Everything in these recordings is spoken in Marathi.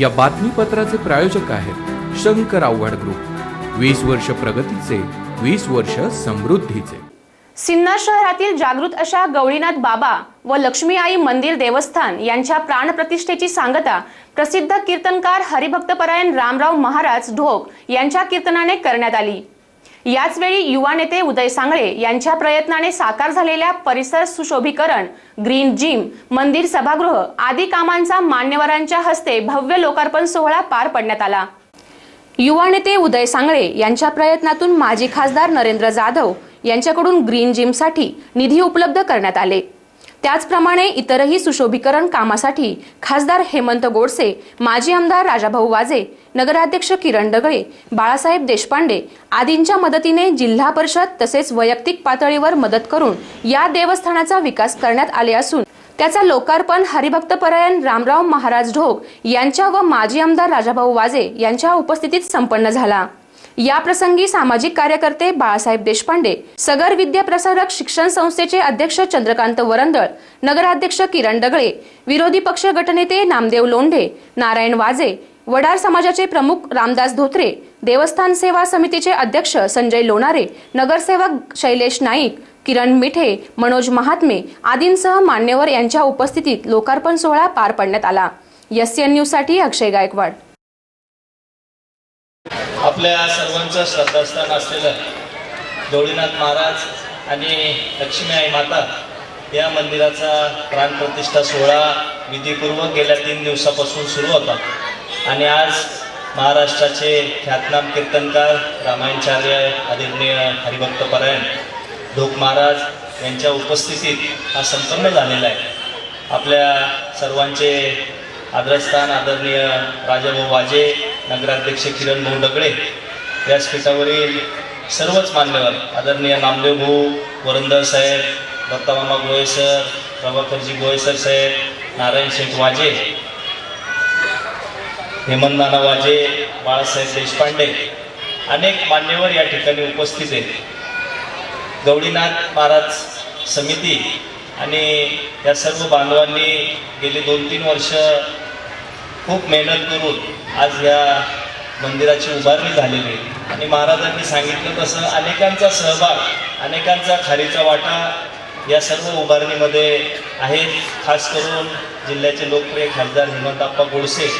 या बातमीपत्राचे प्रायोजक आहेत शंकर आव्हाड ग्रुप. वीस वर्ष प्रगतीचे वीस वर्ष समृद्धीचे. सिन्नर शहरातील जागृत अशा गवळीनाथ बाबा व लक्ष्मी आई मंदिर देवस्थान यांच्या प्राणप्रतिष्ठेची सांगता प्रसिद्ध कीर्तनकार हरिभक्तपरायण रामराव महाराज ढोक यांच्या कीर्तनाने करण्यात आली. याच वेळी युवा नेते उदय सांगळे यांच्या प्रयत्नाने साकार झालेल्या परिसर सुशोभीकरण ग्रीन जिम मंदिर सभागृह आदी कामांचा मान्यवरांच्या हस्ते भव्य लोकार्पण सोहळा पार पडण्यात आला. युवा नेते उदय सांगळे यांच्या प्रयत्नातून माजी खासदार नरेंद्र जाधव यांच्याकडून ग्रीन जिमसाठी निधी उपलब्ध करण्यात आले. त्याचप्रमाणे इतरही सुशोभीकरण कामासाठी खासदार हेमंत गोडसे माजी आमदार राजाभाऊ वाजे नगराध्यक्ष किरण डगळे बाळासाहेब देशपांडे आदींच्या मदतीने जिल्हा परिषद तसेच वैयक्तिक पातळीवर मदत करून या देवस्थानाचा विकास करण्यात आले असून त्याचा लोकार्पण हरिभक्तपरायण रामराव महाराज ढोक यांच्या व माजी आमदार राजाभाऊ वाजे यांच्या उपस्थितीत संपन्न झाला. या प्रसंगी सामाजिक कार्यकर्ते बाळासाहेब देशपांडे सगर विद्या प्रसारक शिक्षण संस्थेचे अध्यक्ष चंद्रकांत वरंदळ नगराध्यक्ष किरण डगळे विरोधी पक्ष गटनेते नामदेव लोंढे नारायण वाजे वडार समाजाचे प्रमुख रामदास धोत्रे देवस्थान सेवा समितीचे अध्यक्ष संजय लोणारे नगरसेवक शैलेश नाईक किरण मिठे मनोज महात्मे आदींसह मान्यवर यांच्या उपस्थितीत लोकार्पण सोहळा पार पाडण्यात आला. एस एन न्यूजसाठी अक्षय गायकवाड. आपल्या सर्वांचं श्रद्धास्थान असलेलं गवळीनाथ महाराज आणि लक्ष्मी आई माता या मंदिराचा प्राणप्रतिष्ठा सोहळा विधीपूर्वक गेल्या तीन दिवसापासून सुरू होता. आणि आज महाराष्ट्राचे ख्यातनाम कीर्तनकार रामायणचार्य आदरणीय हरिभक्त परायण ढोक महाराज यांच्या उपस्थितीत हा संपन्न झालेला आहे. आपल्या सर्वांचे आदरस्थान आदरणीय राजाभाऊ वाजे नगराध्यक्ष किरण भाऊ डगळे व्यासपीठावरील सर्वच मान्यवर आदरणीय नामदेव भाऊ वरंदर साहेब दत्तामामा गोळे सर प्रभाकरजी गोयसर सर साहेब नारायण शेठ वाजे हेमंतनाना वाजे बाळासाहेब देशपांडे अनेक मान्यवर या ठिकाणी उपस्थित आहेत. गवडीनाथ महाराज समिती आणि या सर्व बांधवांनी गेली दोन तीन वर्ष खूप मेहनत करून आज या मंदिराची उभारणी झालेली आहे. आणि महाराजांनी सांगितलं तसं अनेकांचा सहभाग अनेकांचा खारीचा वाटा या सर्व उभारणीमध्ये आहेत. खास करून जिल्ह्याचे लोकप्रिय खासदार हेमंतप्पा गोडसे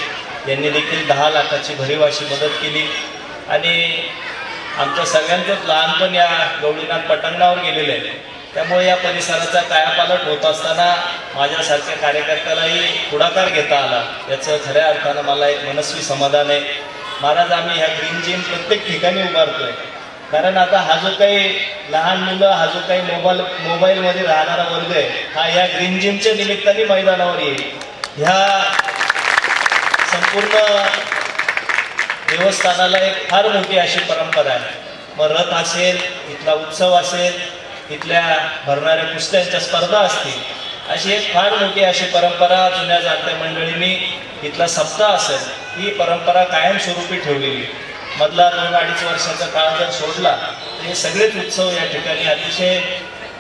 यांनी देखील दहा लाखाची भरीव अशी मदत केली. आणि आमच्या सगळ्यांचंच लहानपण या गवळीनाथ पटांगणावर गेलेलं आहे. त्यामुळे या परिसराचा कायापालट होत असताना माझ्यासारख्या कार्यकर्त्यालाही पुढाकार घेता आला. याचं खऱ्या अर्थानं मला एक मनस्वी समाधान आहे. महाराज आम्ही ह्या ग्रीन जिम प्रत्येक ठिकाणी उभारतोय. कारण आता हा जो काही लहान मुलं हा जो काही मोबाईल मोबाईलमध्ये राहणारा वर्ग आहे हा ह्या ग्रीन जिमच्या निमित्ताने मैदानावर येईल. ह्या संपूर्ण देवस्थानाला एक फार मोठी अशी परंपरा आहे. मग रथ असेल इथला उत्सव असेल इथल्या भरणाऱ्या कुस्त्यांच्या स्पर्धा असतील अशी एक फार मोठी अशी परंपरा जुन्या जाणत्या मंडळींनी इथला सप्ताह असेल ही परंपरा कायमस्वरूपी ठेवलेली. मधला दोन अडीच वर्षाचा काळ जर सोडला तर हे सगळेच उत्सव या ठिकाणी अतिशय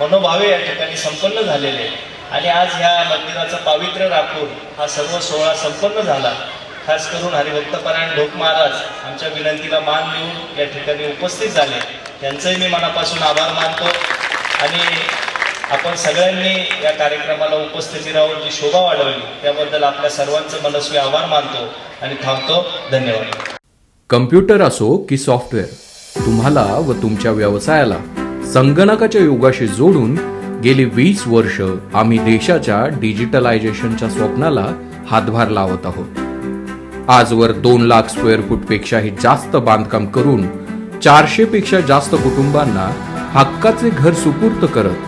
मनोभावे या ठिकाणी संपन्न झालेले. आणि आज ह्या मंदिराचं पावित्र्य राखून हा सर्व सोहळा संपन्न झाला. खास करून हरिभक्तपरायण ढोक महाराज आमच्या विनंतीला मान देऊन या ठिकाणी उपस्थित झाले. त्यांचंही मी मनापासून आभार मानतो. आणि आपण सगळ्यांनी या कार्यक्रमाला उपस्थिती राहून जी शोभा वाढवली त्याबद्दल आपल्या सर्वांचं मनस्वी आभार मानतो आणि थांबतो. धन्यवाद. कम्प्युटर असो की सॉफ्टवेअर तुम्हाला व तुमच्या व्यवसायाला संगणकाच्या युगाशी जोडून गेली वीस वर्ष आम्ही देशाच्या डिजिटलायझेशनच्या स्वप्नाला हातभार लावत आहोत. आजवर दोन लाख स्क्वेअर फूटपेक्षाही जास्त बांधकाम करून चारशे पेक्षा जास्त कुटुंबांना हक्काचे घर सुपूर्त करत